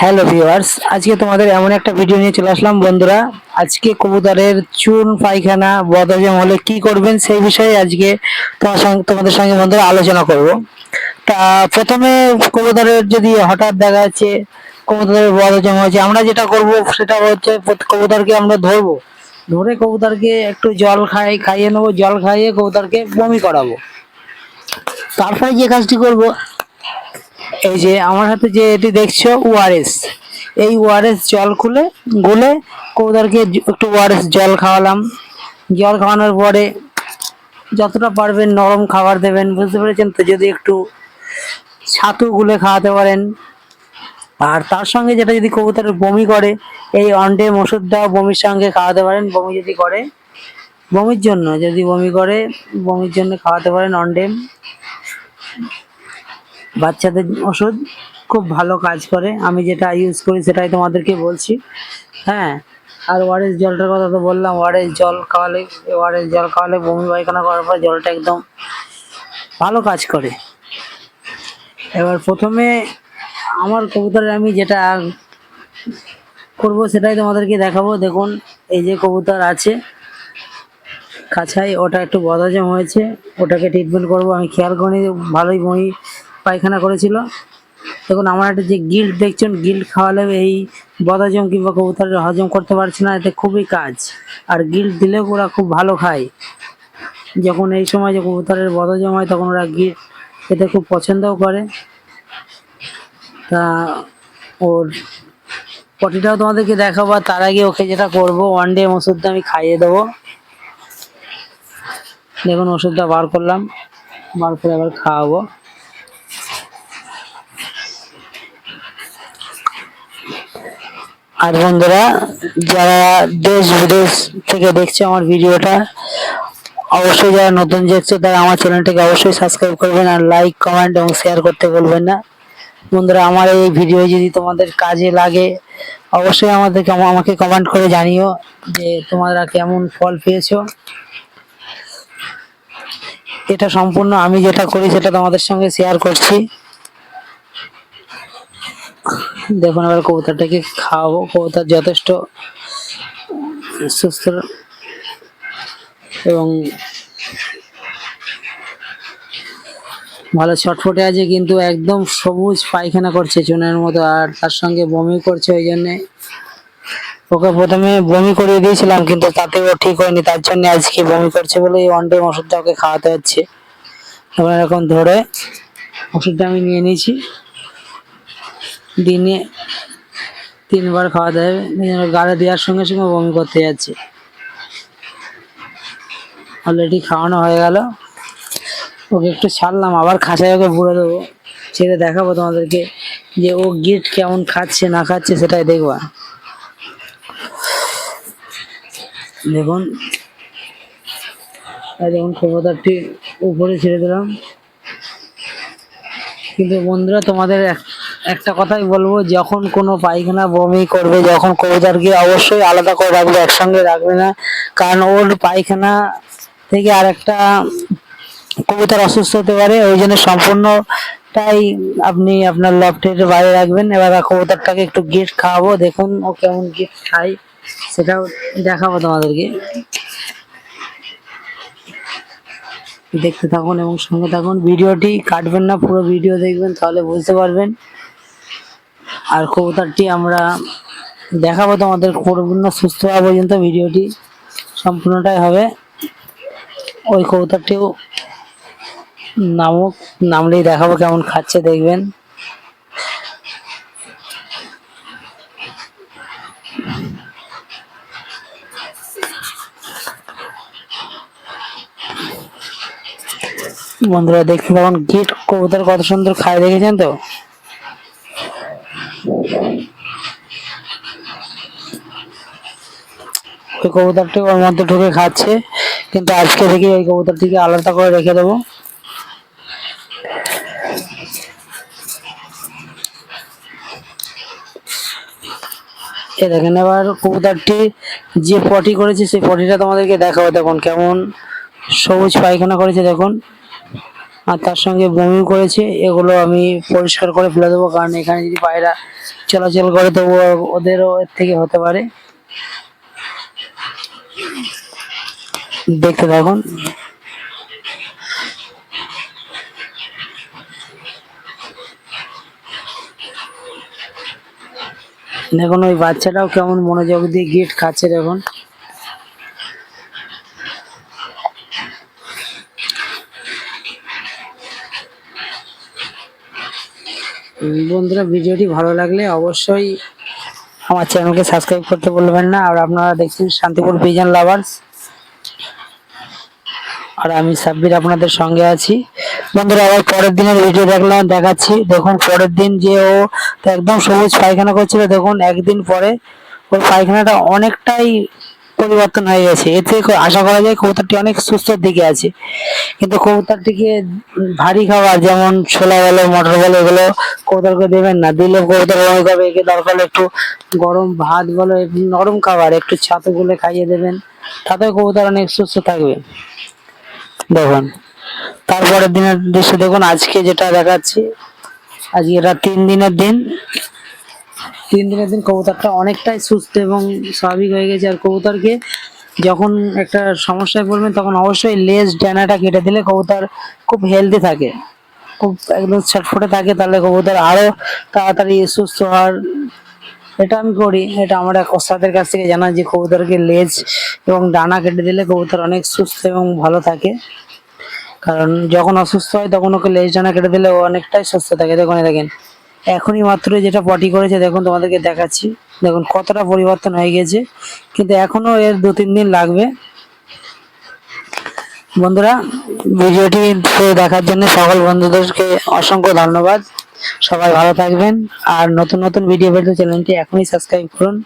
Hello viewers, আজকে তোমাদের এমন একটা ভিডিও নিয়ে চলে আসলাম। বন্ধুরা, আজকে কবুতরের চুন, পায়খানা, বদহজম হলে কি করবেন সেই বিষয়ে আজকে তোমার সঙ্গে, তোমাদের সঙ্গে বন্ধুরা আলোচনা করব। তা প্রথমে কবুতরের যদি হঠাৎ দেখা যাচ্ছে কবুতরের বদহজম হয়েছে, আমরা যেটা করব সেটা হচ্ছে কবুতরকে আমরা ধরবো। ধরে কবুতরকে একটু জল খাই, খাইয়ে নেব, জল খাইয়ে কবুতরকে বমি করাবো। তারপরে যে কাজটি করব এই যে আমার হাতে যে এটি দেখছ, ওআরএস। এই ওআরএস জল খুলে, গুলে কবুতরকে জ- একটু ওআরএস জল খাওয়ালাম। জল খাওয়ানোর পরে যতটা পারবেন নরম খাবার দেবেন, বুঝতে পেরেছেন তো? যদি একটু ছাতু গুলে খাওয়াতে পারেন। আর তার সঙ্গে যেটা যদি কবুতরের বমি করে, এই অন্ডে ওষুধটা বমির সঙ্গে খাওয়াতে পারেন, বমি যদি করে, বমির জন্য যদি বমি করে, বমির জন্য খাওয়াতে পারেন অন্ডেম বাচ্চাদের ওষুধ খুব ভালো কাজ করে। আমি যেটা ইউজ করি সেটাই তোমাদেরকে বলছি। হ্যাঁ আর ওয়ারেস জলটার কথা তো বললাম ওয়ারেস জল খাওয়ালে ওয়ারেস জল খাওয়ালে বমি পায়খানা করার পর জলটা একদম ভালো কাজ করে। এবার প্রথমে আমার কবুতরের আমি যেটা করব সেটাই তোমাদেরকে দেখাবো। দেখুন, এই যে কবুতর আছে কাছাই ওটা একটু বদহজম হয়েছে, ওটাকে ট্রিটমেন্ট করব। আমি খেয়াল করিনি, ভালোই বমি পায়খানা করেছিল। দেখুন, আমার একটা যে গিল্ড দেখছেন গিল্ড খাওয়ালে এই বদহজম কিংবা কবুতরের হজম করতে পারছে না এতে খুবই কাজ। আর গিল্ড দিলে ওরা খুব ভালো খায়। যখন এই সময় যে কবুতরের বদহজম হয়, তখন ওরা গিল্ড এতে খুব পছন্দও করে। তা, ওর পটিটাও তোমাদেরকে দেখাবো তার আগে ওকে যেটা করব ওয়ান ডে ওষুধটা আমি খাইয়ে দেবো। দেখুন, ওষুধটা বার করলাম, বার করে আবার খাওয়াবো। আর বন্ধুরা, যারা দেশ বিদেশ থেকে দেখছে আমার ভিডিওটা, অবশ্যই যারা নতুন দেখছে তারা আমার চ্যানেলটাকে অবশ্যই সাবস্ক্রাইব করবেন আর লাইক কমেন্ট এবং শেয়ার করতে বলবেন না। বন্ধুরা, আমার এই ভিডিও যদি তোমাদের কাজে লাগে, অবশ্যই আমাদেরকে, আমাকে কমেন্ট করে জানিও যে তোমরা কেমন ফল পেয়েছ। এটা সম্পূর্ণ আমি যেটা করি সেটা তোমাদের সঙ্গে শেয়ার করছি। দেখুন এবার কবুতরটাকে খাওয়াবো। কবুতর যথেষ্ট সুস্থ এবং ভালো ছটফটে আছে, কিন্তু একদম সবুজ পায়খানা করছে চুনের মতো আর তার সঙ্গে বমি করছে ওই জন্যে। ওকে প্রথমে বমি করিয়ে দিয়েছিলাম, কিন্তু তাতে ও ঠিক হয়নি। তার জন্য আজকে বমি করছে বলে এই টাইম ওষুধটা ওকে খাওয়াতে হচ্ছে। এবার এরকম ধরে ওষুধটা আমি নিয়ে নিয়েছি। দিনে তিনবার খাওয়াতে হবে। গাড়ি দেওয়ার সঙ্গে সঙ্গে বমি করতে যাচ্ছে। অলরেডি খাওয়ানো হয়ে গেল। ওকে একটু ছাড়লাম, আবার খাঁচায় ওকে ভরে দেবো। ছেড়ে দেখাবো তোমাদেরকে যে ও গিট কেমন খাচ্ছে, না খাচ্ছে, সেটাই দেখবা। দেখুন। দেখুন কবুতরটি উপরে ছেড়ে দিলাম। কিন্তু বন্ধুরা, তোমাদের এক- একটা কথাই বলব, যখন কোনো পায়খানা বমি করবে, যখন কবুতরকে অবশ্যই আলাদা করে রাখবে, একসঙ্গে রাখবে না। কারণ ওর পায়খানা থেকে আরেকটা কবুতর অসুস্থ হতে পারে, ওই জন্য সম্পূর্ণটাই আপনি আপনার লফটের বাইরে রাখবেন। এবার কবুতরটাকে একটু গিট খাওয়াবো, দেখুন ও কেমন গিট খায়, সেটাও দেখাবো তোমাদেরকে। দেখতে থাকুন এবং সঙ্গে থাকুন, ভিডিওটি কাটবেন না, পুরো ভিডিও দেখবেন, তাহলে বুঝতে পারবেন। আর কবুতরটি আমরা দেখাবো তোমাদের পরিপূর্ণ সুস্থ হওয়া পর্যন্ত ভিডিওটি সম্পূর্ণটাই হবে। ওই কবুতরটিও নামুক, নামলেই দেখাবো কেমন খাচ্ছে, দেখবেন। বন্ধুরা দেখতে পাবেন গিট কবুতর কত সুন্দর খায়, দেখেছেন তো? ওই কবুতরটি ওর মধ্যে ঢুকে খাচ্ছে, কিন্তু আজকে থেকে ওই কবুতরটিকে আলাদা করে রেখে দেবো। এ দেখেন এবার কবুতরটি যে পটি করেছে, সেই পটিটা তোমাদেরকে দেখাবো। দেখুন কেমন সবুজ পায়খানা করেছে, দেখুন। আর তার সঙ্গে বমি করেছে, এগুলো আমি পরিষ্কার করে ফেলে দেবো, কারণ এখানে যদি পায়রা চলাচল করে তো ওদেরও এর থেকে হতে পারে। দেখতে থাকুন। দেখুন, ওই বাচ্চাটাও কেমন মনোযোগ দিয়ে গিট খাচ্ছে, দেখুন। বন্ধুরা, ভিডিওটি ভালো লাগলে অবশ্যই আমার চ্যানেলকে সাবস্ক্রাইব করতে বলবেন না। আর আপনারা দেখছেন শান্তিপুর পিজন লাভার্স। আর আমি সাব্বির আপনাদের সঙ্গে আছি। বন্ধুরা, আবার পরের দিনের ভিডিও দেখলাম, দেখাচ্ছি। দেখুন, পরের দিন যে ও একদম সবুজ পায়খানা করছিল, দেখুন, একদিন পরে ওর পায়খানাটা অনেকটাই পরিবর্তন হয়ে গেছে। এতে আশা করা যায় কবুতরটি অনেক সুস্থর দিকে আছে। কিন্তু কবুতরটিকে ভারী খাবার যেমন ছোলা বলো, মটর বলো, এগুলো কবুতরকে দেবেন না। দিলে কবুতর হবে একে দরকার একটু গরম ভাত বলো নরম খাবার, একটু ছাতু গুলে খাইয়ে দেবেন। তাতেও কবুতর অনেক সুস্থ থাকবে। দেখুন, তারপরের দিনের দৃশ্য দেখুন। আজকে যেটা দেখাচ্ছি, আজকে এটা তিন দিনের দিন। তিন দিনের দিন কবুতরটা অনেকটাই সুস্থ এবং স্বাভাবিক হয়ে গেছে। আর কবুতরকে যখন একটা সমস্যায় পড়বেন, তখন অবশ্যই লেজ ডানাটা কেটে দিলে কবুতর খুব হেলদি থাকে। খুব একদম ছটফটে থাকে, তাহলে কবুতর আরও তাড়াতাড়ি সুস্থ হওয়ার এটা আমি করি। এটা আমার এক ওস্তাদের কাছ থেকে জানা যে কবুতরকে লেজ এবং ডানা কেটে দিলে কবুতর অনেক সুস্থ এবং ভালো থাকে। কারণ যখন অসুস্থ হয়, তখন ওকে লেজ ডানা কেটে দিলে ও অনেকটাই সুস্থ থাকে। দেখুন দেখেন। এখনই মাত্র যেটা পটি করেছে, দেখুন তোমাদেরকে দেখাচ্ছি। দেখুন কতটা পরিবর্তন হয়ে গেছে। কিন্তু এখনও এর দু তিন দিন লাগবে। বন্ধুরা, ভিডিওটি দেখার জন্য সকল বন্ধুদেরকে অসংখ্য ধন্যবাদ। সবাই ভালো থাকবেন। আর নতুন নতুন ভিডিও পেতে চ্যানেলটি এখনই সাবস্ক্রাইব করুন।